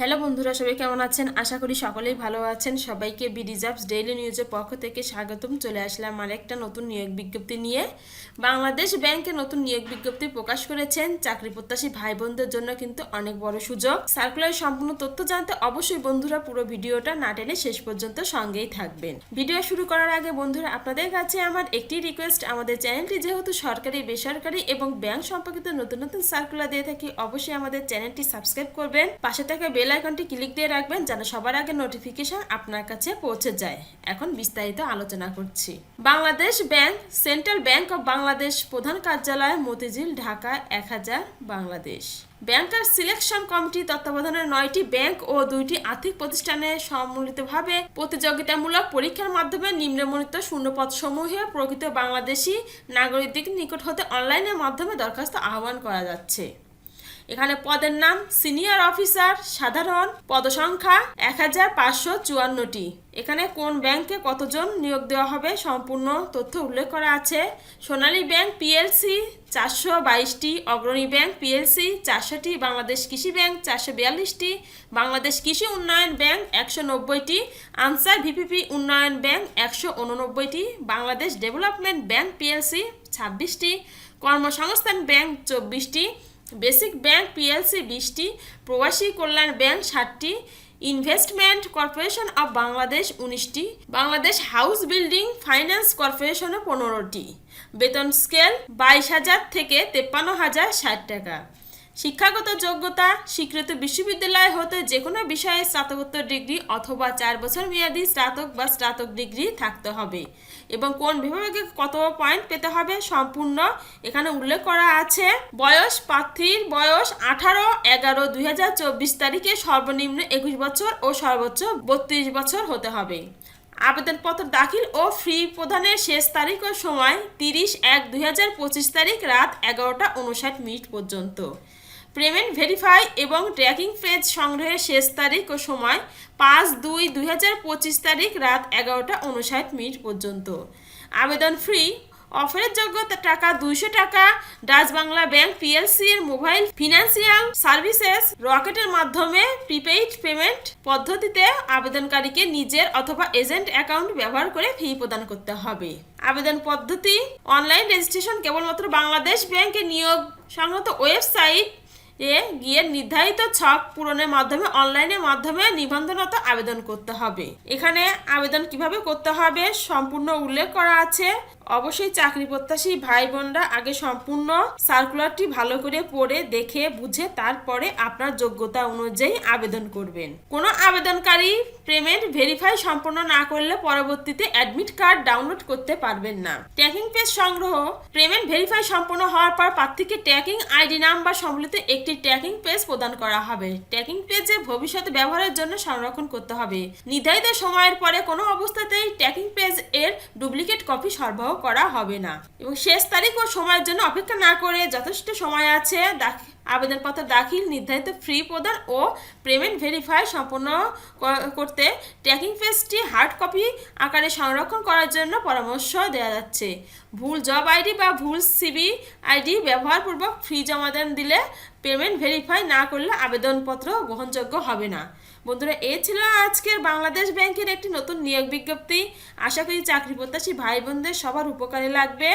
Hello বন্ধুরা, সবাই কেমন আছেন? আশা করি সকলেই ভালো আছেন। সবাইকে বি রিজার্ভস ডেইলি নিউজের পক্ষ থেকে স্বাগতম। চলে আসলাম আর একটা নতুন নিয়োগ বিজ্ঞপ্তি নিয়ে। বাংলাদেশ ব্যাংকে নতুন নিয়োগ বিজ্ঞপ্তি প্রকাশ করেছেন। চাকরি প্রত্যাশী ভাই বোনদের জন্য কিন্তু অনেক বড় সুযোগ। সার্কুলার সম্পূর্ণ তথ্য জানতে অবশ্যই বন্ধুরা পুরো ভিডিওটা না টেনে শেষ পর্যন্ত সঙ্গেই থাকবেন। ভিডিও শুরু করার আগে বন্ধুরা, আপনাদের কাছে আমার একটি রিকোয়েস্ট আমাদের চ্যানেলটি যেহেতু সরকারি, বেসরকারি এবং ব্যাংক সম্পর্কিত নতুন নতুন সার্কুলার দিয়ে থাকি, অবশ্যই আমাদের চ্যানেলটি সাবস্ক্রাইব করবেন। পাশে থাকা বেল আইকনটি ক্লিক দিয়ে রাখবেন যেন সবার আগে নোটিফিকেশন আপনার কাছে পৌঁছে যায়। এখন বিস্তারিত আলোচনা করছি। Bangladesh bank, central bank of Bangladesh প্রধান কার্যালয় মতিঝিল, ঢাকা, এক হাজার বাংলাদেশ। ব্যাংকার সিলেকশন কমিটি তত্ত্বাবধানে নয়টি ব্যাংক ও দুইটি আর্থিক প্রতিষ্ঠানে সম্মিলিতভাবে প্রতিযোগিতামূলক পরীক্ষার মাধ্যমে নিম্নমণিত শূন্যপদ সমূহে প্রকৃত বাংলাদেশি নাগরিকদের নিকট হতে অনলাইনের মাধ্যমে দরখাস্ত আহ্বান করা যাচ্ছে। এখানে পদের নাম সিনিয়র অফিসার, সাধারণ, পদসংখ্যা এক হাজার পাঁচশো চুয়ান্নটি। এখানে কোন ব্যাংকে কতজন নিয়োগ দেওয়া হবে সম্পূর্ণ তথ্য উল্লেখ করা আছে। সোনালী ব্যাংক পিএলসি চারশো বাইশটি, অগ্রণী ব্যাংক পিএলসি চারশোটি, বাংলাদেশ কৃষি ব্যাংক চারশো বিয়াল্লিশটি, বাংলাদেশ কৃষি উন্নয়ন ব্যাংক একশো নব্বইটি, আনসার ভিপিপি উন্নয়ন ব্যাংক একশো উননব্বইটি, বাংলাদেশ ডেভেলপমেন্ট ব্যাংক পিএলসি ছাব্বিশটি, কর্মসংস্থান ব্যাংক চব্বিশটি বেসিক ব্যাংক পিএলসি বিশটি, প্রবাসী কল্যাণ ব্যাংক ষাটটি, ইনভেস্টমেন্ট কর্পোরেশন অব বাংলাদেশ উনিশটি, বাংলাদেশ হাউস বিল্ডিং ফাইন্যান্স কর্পোরেশনও পনেরোটি। বেতন স্কেল বাইশ হাজার থেকে তেপ্পান্ন হাজার ষাট টাকা। শিক্ষাগত যোগ্যতা, স্বীকৃত বিশ্ববিদ্যালয় হতে যে কোনো বিষয়ে স্নাতকোত্তর ডিগ্রি অথবা চার বছর মেয়াদী স্নাতক বা স্নাতক ডিগ্রি থাকতে হবে। এবং কোন বিভাগে কত পয়েন্ট পেতে হবে সম্পূর্ণ এখানে উল্লেখ করা আছে। বয়স প্রার্থীর বয়স আঠারো, এগারো, দুই হাজার চব্বিশ তারিখে সর্বনিম্ন একুশ বছর ও সর্বোচ্চ বত্রিশ বছর হতে হবে। আবেদনপত্র দাখিল ও ফ্রি প্রদানের শেষ তারিখ ও সময় তিরিশ এক দুই হাজার পঁচিশ তারিখ রাত এগারোটা উনষাট মিনিট পর্যন্ত। পেমেন্ট ভেরিফাই এবং ট্র্যাকিং পেজ সংগ্রহের শেষ তারিখ ও সময় পাঁচ দুই দুই তারিখ রাত এগারোটা উনষাট মিনিট পর্যন্ত। আবেদন ফ্রি। অফারের যোগ্যতা টাকা দুইশো টাকা। ডাচ বাংলা ব্যাংক পিএলসি এর মোবাইল ফিনান্সিয়াল সার্ভিসেস রকেটের মাধ্যমে প্রিপেইড পেমেন্ট পদ্ধতিতে আবেদনকারীকে নিজের অথবা এজেন্ট অ্যাকাউন্ট ব্যবহার করে ফি প্রদান করতে হবে। আবেদন পদ্ধতি। অনলাইন রেজিস্ট্রেশন কেবলমাত্র বাংলাদেশ ব্যাংকে নিয়োগ সংক্রান্ত ওয়েবসাইট এ গিয়ে নির্ধারিত ছক পূরণের মাধ্যমে, অনলাইনের মাধ্যমে নিবন্ধনত আবেদন করতে হবে। এখানে আবেদন কীভাবে করতে হবে সম্পূর্ণ উল্লেখ করা আছে। অবশ্যই চাকরি প্রত্যাশী ভাই বোনরা আগে সম্পূর্ণ সার্কুলারটি ভালো করে পড়ে, দেখে, বুঝে, তারপরে আপনার যোগ্যতা অনুযায়ী আবেদন করবেন। কোনো আবেদনকারী পেমেন্ট ভেরিফাই সম্পন্ন না করলে পরবর্তীতে অ্যাডমিট কার্ড ডাউনলোড করতে পারবেন না। ট্র্যাকিং পেজ সংগ্রহ, পেমেন্ট ভেরিফাই সম্পন্ন হওয়ার পর প্রার্থীকে ট্র্যাকিং আইডি নাম্বার সম্বলিত একটি ট্র্যাকিং পেজ প্রদান করা হবে। ট্র্যাকিং পেজে ভবিষ্যতে ব্যবহারের জন্য সংরক্ষণ করতে হবে। নির্ধারিত সময়ের পরে কোনো অবস্থাতেই ট্র্যাকিং পেজ এর ডুপ্লিকেট কপি সরবরাহ করা হবে না। এবং শেষ তারিখ ও সময়ের জন্য অপেক্ষা না করে যথেষ্ট সময় আছে। দাখ- আবেদনপত্র দাখিল, নির্ধারিত ফ্রি প্রদান ও পেমেন্ট ভেরিফাই সম্পন্ন করতে ট্র্যাকিং পেজটি হার্ড কপি আকারে সংরক্ষণ করার জন্য পরামর্শ দেওয়া যাচ্ছে। ভুল জব আইডি বা ভুল সিবি আইডি ব্যবহারপূর্বক ফ্রি জমা দেন দিলে পেমেন্ট ভেরিফাই না করলে আবেদনপত্র গ্রহণযোগ্য হবে না। বন্ধুরা, এ ছিল আজকের বাংলাদেশ ব্যাংকের একটি নতুন নিয়োগ বিজ্ঞপ্তি। আশা করি চাকরি প্রত্যাশী ভাই বোনদের সবার উপকারে লাগবে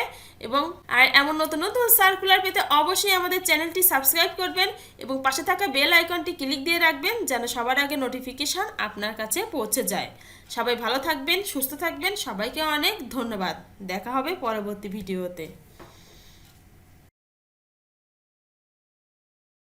এবং আর এমন নতুন নতুন সার্কুলার পেতে অবশ্যই আমাদের চ্যানেলটি সাবস্ক্রাইব করবেন এবং পাশে থাকা বেল আইকনটি ক্লিক দিয়ে রাখবেন যেন সবার আগে নোটিফিকেশান আপনার কাছে পৌঁছে যায়। সবাই ভালো থাকবেন, সুস্থ থাকবেন। সবাইকে অনেক ধন্যবাদ। দেখা হবে পরবর্তী ভিডিওতে